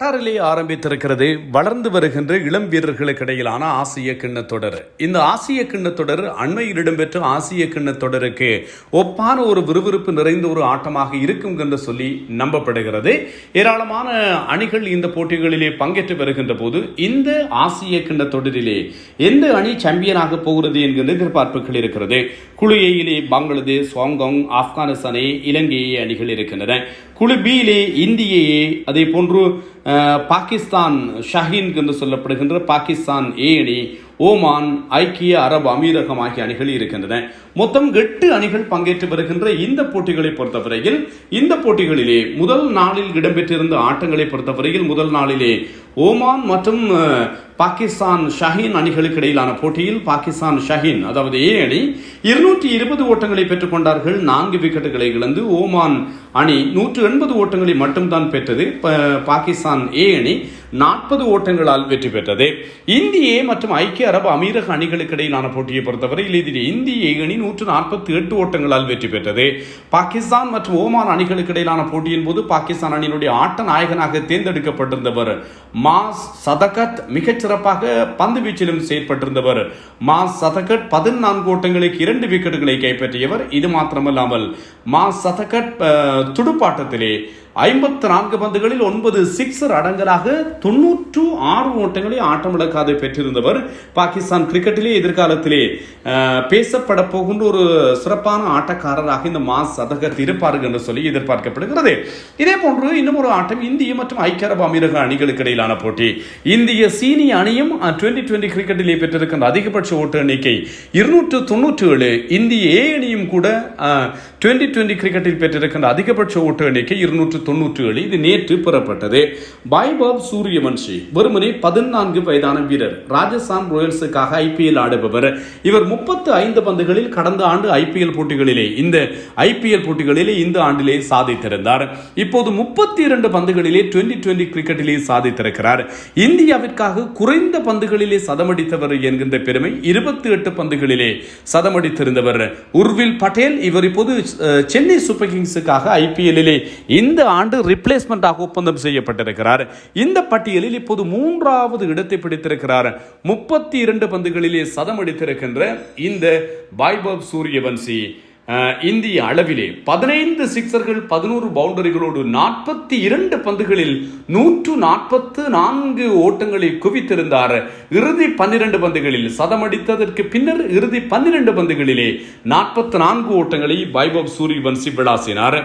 கட்டாரிலே ஆரம்பித்திருக்கிறது வளர்ந்து வருகின்ற இளம் வீரர்களுக்கு இடையிலான ஆசிய கிண்ணத் தொடர். இந்த ஆசிய கிண்ணத் தொடர் அண்மையில் இடம்பெற்ற ஆசிய கிண்ணத் தொடருக்கு ஒப்பான ஒரு விறுவிறுப்பு நிறைந்த ஒரு ஆட்டமாக இருக்கும் என்று சொல்லி நம்பப்படுகிறது. ஏராளமான அணிகள் இந்த போட்டிகளிலே பங்கேற்று வருகின்ற போது இந்த ஆசிய கிண்ணத் தொடரிலே எந்த அணி சாம்பியனாக போகிறது என்கின்ற எதிர்பார்ப்புகள் இருக்கிறது. குழு ஏயிலே பங்களாதேஷ் ஹாங்காங் ஆப்கானிஸ்தானே இலங்கையே அணிகள் இருக்கின்றன. குழு பியிலே இந்தியையே அதே போன்று பாகிஸ்தான் ஷஹீன் என்று சொல்லப்படுகின்ற பாகிஸ்தான் ஏ அணி ஓமான் ஐக்கிய அரபு அமீரகம் ஆகிய அணிகள் இருக்கின்றன. மொத்தம் எட்டு அணிகள் பங்கேற்று வருகின்ற இந்த போட்டிகளை பொறுத்தவரையில் இந்த போட்டிகளிலே முதல் நாளில் இடம்பெற்றிருந்த ஆட்டங்களை பொறுத்தவரையில் முதல் நாளிலே ஓமான் மற்றும் பாகிஸ்தான் ஷஹீன் அணிகளுக்கு இடையிலான போட்டியில் பாகிஸ்தான் ஷஹீன் அதாவது ஏ அணி இருநூற்றி இருபது ஓட்டங்களை பெற்றுக்கொண்டார்கள் நான்கு விக்கெட்டுகளை இழந்து ஓமான் அணி நூற்று எண்பது ஓட்டங்களை மட்டும்தான் பெற்றது. ப- பாகிஸ்தான் ஏ அணி நாற்பது ஓட்டங்களால் வெற்றி பெற்றது. இந்திய மற்றும் ஐக்கிய அரபு அமீரக அணிகளுக்கு இடையிலான போட்டியை பொறுத்தவரையில் இதில் இந்திய அணி நூற்று நாற்பத்தி எட்டு ஓட்டங்களால் வெற்றி பெற்றது. பாகிஸ்தான் மற்றும் ஓமான் அணிகளுக்கு இடையிலான போட்டியின் போது பாகிஸ்தான் அணியினுடைய ஆட்ட நாயகனாக தேர்ந்தெடுக்கப்பட்டிருந்தவர் மாஸ் சதகத் மிகச்சிறப்பாக பந்து வீச்சிலும் செயற்பட்டிருந்தவர் மாஸ் சதகட் பதினான்கு ஓட்டங்களுக்கு இரண்டு விக்கெட்டுகளை கைப்பற்றியவர். இது மாத்திரமல்லாமல் மாஸ் சதகட் துடுப்பாட்டத்திலே ஐம்பத்து நான்கு பந்துகளில் ஒன்பது சிக்ஸர் அடங்கலாக தொன்னூற்று ஆறு ஓட்டங்களை ஆட்டமிழக்காது பெற்றிருந்தவர் பாகிஸ்தான் கிரிக்கெட்டிலே எதிர்காலத்திலே பேசப்பட போகின்ற ஒரு சிறப்பான ஆட்டக்காரராக இந்த மாஸ் சதகத் இருப்பார்கள் என்று சொல்லி எதிர்பார்க்கப்படுகிறது. இதே போன்று இன்னும் ஒரு ஆட்டம் இந்திய மற்றும் ஐக்கிய அரபு அமீரக அணிகளுக்கு இடையிலான போட்டி. இந்திய சீனிய அணியும் டுவெண்டி டுவெண்டி கிரிக்கெட்டிலே பெற்றிருக்கின்ற அதிகபட்ச ஓட்டு எண்ணிக்கை இருநூற்று தொன்னூற்று ஏழு இந்திய ஏ அணியும் கூட டுவெண்டி டுவெண்டி கிரிக்கெட்டில் பெற்றிருக்கின்ற அதிகபட்ச ஓட்டு எண்ணிக்கை இருநூற்று தொன்னூற்றி ஏழு இது நேற்று பெறப்பட்டது. பாய்பாப் சூரியவன்ஷி வெறுமனே பதினான்கு வயதான வீரர் ராஜஸ்தான் ராயல்ஸுக்காக ஐபிஎல் ஆடுபவர். இவர் முப்பத்து ஐந்து பந்துகளில் கடந்த ஆண்டு ஐபிஎல் போட்டிகளிலே இந்த ஐபிஎல் போட்டிகளிலே இந்த ஆண்டிலே சாதித்திருந்தார். இப்போது முப்பத்தி இரண்டு பந்துகளிலே டுவெண்டி டுவெண்டி கிரிக்கெட்டிலே சாதித்திருக்கிறார். இந்தியாவிற்காக குறைந்த பந்துகளிலே சதமடித்தவர் என்கின்ற பெருமை இருபத்தி எட்டு பந்துகளிலே சதமடித்திருந்தவர். உர்வில் பட்டேல் இவர் இப்போது சென்னை சூப்பர் கிங்ஸுக்காக ஐபிஎல்லிலே இந்த ஆண்டு ரிப்ளேஸ்மெண்ட்டாக ஒப்பந்தம் செய்யப்பட்டிருக்கிறார். இந்த பட்டியலில் இப்போது மூன்றாவது இடத்தை பிடித்திருக்கிறார். முப்பத்தி இரண்டு பந்துகளிலே சதம் அடித்திருக்கின்ற இந்த வைபவ் சூரியவன்சி இந்திய அளவிலே பதினைந்து சிக்சர்கள் பதினோரு பவுண்டரிகளோடு நாற்பத்தி இரண்டு பந்துகளில் நூற்று நாற்பத்து நான்கு ஓட்டங்களை குவித்திருந்தார். இறுதி பன்னிரண்டு பந்துகளில் சதமடித்ததற்கு பின்னர் இறுதி பன்னிரண்டு பந்துகளிலே நாற்பத்தி நான்கு ஓட்டங்களை வைபவ் சூரியவன்சி விளாசினார்.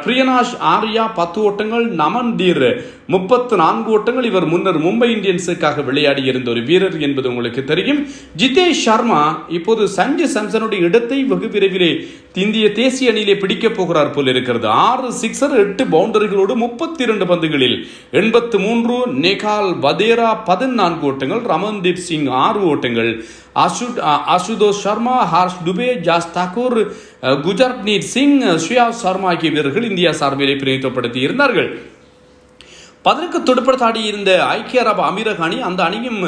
பிரியனாஷ் ஆர்யா பத்து ஓட்டங்கள் நமன் தீர் முப்பத்து நான்கு ஓட்டங்கள் இவர் முன்னர் மும்பை இந்தியன்ஸுக்காக விளையாடி இருந்த ஒரு வீரர் என்பது உங்களுக்கு தெரியும் ஜிதேஷ் சர்மா இப்போது சஞ்சு சாம்சனுடைய இடத்தை வெகு விரைவிலே இந்திய தேசிய அணியிலே பிடிக்கப் போகிறார் போல் இருக்கிறது ஆறு சிக்ஸர் எட்டு பவுண்டரிகளோடு முப்பத்தி இரண்டு பந்துகளில் எண்பத்து மூன்று நேகால் வதேரா பதினான்கு ஓட்டங்கள் ரமன்தீப் சிங் ஆறு ஓட்டங்கள் அசு அசுதோஷ் சர்மா ஹர்ஷ் துபே ஜாஸ் தாக்கூர் அஹ், குஜர்னீத் சிங் ஸ்ரேயா சர்மா ஆகிய வீரர்கள் இந்தியா சார்பிலே பிரதிநிதித்துவப்படுத்தி இருந்தார்கள். பதினெட்டு துடுப்படுத்தாடி இருந்த ஐக்கிய அரபு அமீரக அணி அந்த அணியும்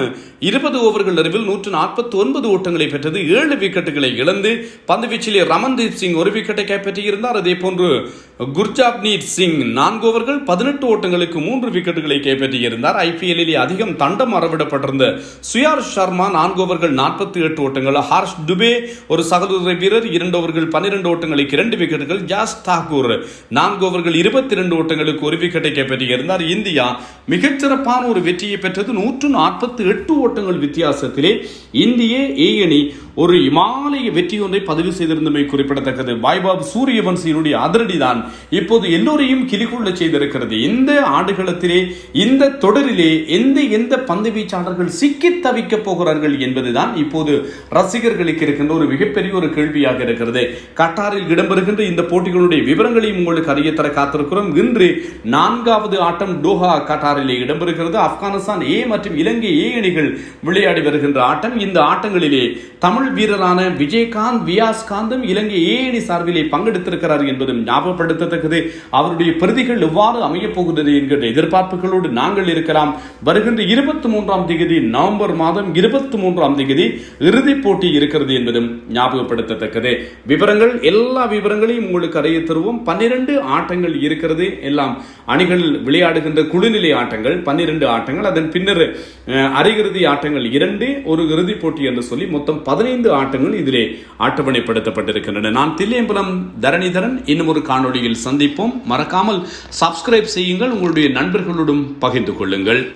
இருபது ஓவர்கள் நிறைவில் நூற்று நாற்பத்தி ஒன்பது ஓட்டங்களை பெற்றது. ஏழு விக்கெட்டுகளை இழந்து பந்துவீச்சிலே ரமன்தீப் சிங் ஒரு விக்கெட்டை கைப்பற்றியிருந்தார். அதே போன்று குர்ஜாப்னீத் சிங் நான்கு ஓவர்கள் பதினெட்டு ஓட்டங்களுக்கு மூன்று விக்கெட்டுகளை கைப்பற்றியிருந்தார். ஐபிஎல்லிலே அதிகம் தண்டம் அறவிடப்பட்டிருந்த சுயார் சர்மா நான்கு ஓவர்கள் நாற்பத்தி எட்டு ஓட்டங்கள். ஹார்ஷ் டுபே ஒரு சகோதர வீரர் இரண்டு ஓவர்கள் பன்னிரண்டு ஓட்டங்களுக்கு இரண்டு விக்கெட்டுகள். ஜாஸ் தாக்கூர் நான்கு ஓவர்கள் இருபத்தி இரண்டு ஓட்டங்களுக்கு ஒரு விக்கெட்டை கைப்பற்றியிருந்தார். இந்தியா மிகச்சிறப்பான ஒரு வெற்றியை பெற்றது நூற்று நாற்பத்தி எட்டு ஓட்டங்கள் வித்தியாசத்திலே இந்திய ஏ அணி ஒரு இமாலய வெற்றி ஒன்றை பதிவு செய்திருந்தமை குறிப்பிடத்தக்கது. பாய்பாப் சூரியவன்சியினுடைய அதிரடி தான் இப்போது எல்லோரையும் கிளிகொள்ள செய்திருக்கிறது. இந்த ஆடுகளத்திலே இந்த தொடரிலே எந்த எந்த பந்து வீச்சாளர்கள் சிக்கி தவிக்க போகிறார்கள் என்பதுதான் இப்போது ரசிகர்களுக்கு இருக்கின்ற ஒரு மிகப்பெரிய ஒரு கேள்வியாக இருக்கிறது. கட்டாரில் இடம்பெறுகின்ற இந்த போட்டிகளுடைய விவரங்களையும் உங்களுக்கு அறியத்தர காத்திருக்கிறோம். இன்று நான்காவது ஆட்டம் டோஹா கட்டாரிலே இடம்பெறுகிறது. ஆப்கானிஸ்தான் ஏ மற்றும் இலங்கை ஏ அணிகள் விளையாடி வருகின்ற ஆட்டம். இந்த ஆட்டங்களிலே தமிழ் தமிழ் வீரரான விஜயகாந்த் வியாஸ்காந்தும் இலங்கை ஏஎடி சார்பிலே பங்கெடுத்திருக்கிறார் என்பதும் ஞாபகப்படுத்தத்தக்கது. அவருடைய பிரதிகள் எவ்வாறு அமையப் போகிறது என்கிற எதிர்பார்ப்புகளோடு நாங்கள் இருக்கலாம். வருகின்ற இருபத்தி மூன்றாம் தேதி நவம்பர் மாதம் இருபத்தி மூன்றாம் தேதி இறுதிப் போட்டி இருக்கிறது என்பதும் ஞாபகப்படுத்தத்தக்கது. விவரங்கள் எல்லா விவரங்களையும் உங்களுக்கு அறிய தருவோம். பன்னிரண்டு ஆட்டங்கள் இருக்கிறது. எல்லாம் அணிகள் விளையாடுகின்ற குழுநிலை ஆட்டங்கள் பன்னிரண்டு ஆட்டங்கள். அதன் பின்னர் அரையிறுதி ஆட்டங்கள் இரண்டு ஒரு இறுதிப் போட்டி என்று சொல்லி மொத்தம் பதினைந்து ஆட்டங்கள் இதிலே அட்டவணைப்படுத்தப்பட்டிருக்கின்றன. நான் தில்லியம்பலம் தரணிதரன். இன்னும் ஒரு காணொளியில் சந்திப்போம். மறக்காமல் சப்ஸ்கிரைப் செய்யுங்கள். உங்களுடைய நண்பர்களுடன் பகிர்ந்து கொள்ளுங்கள்.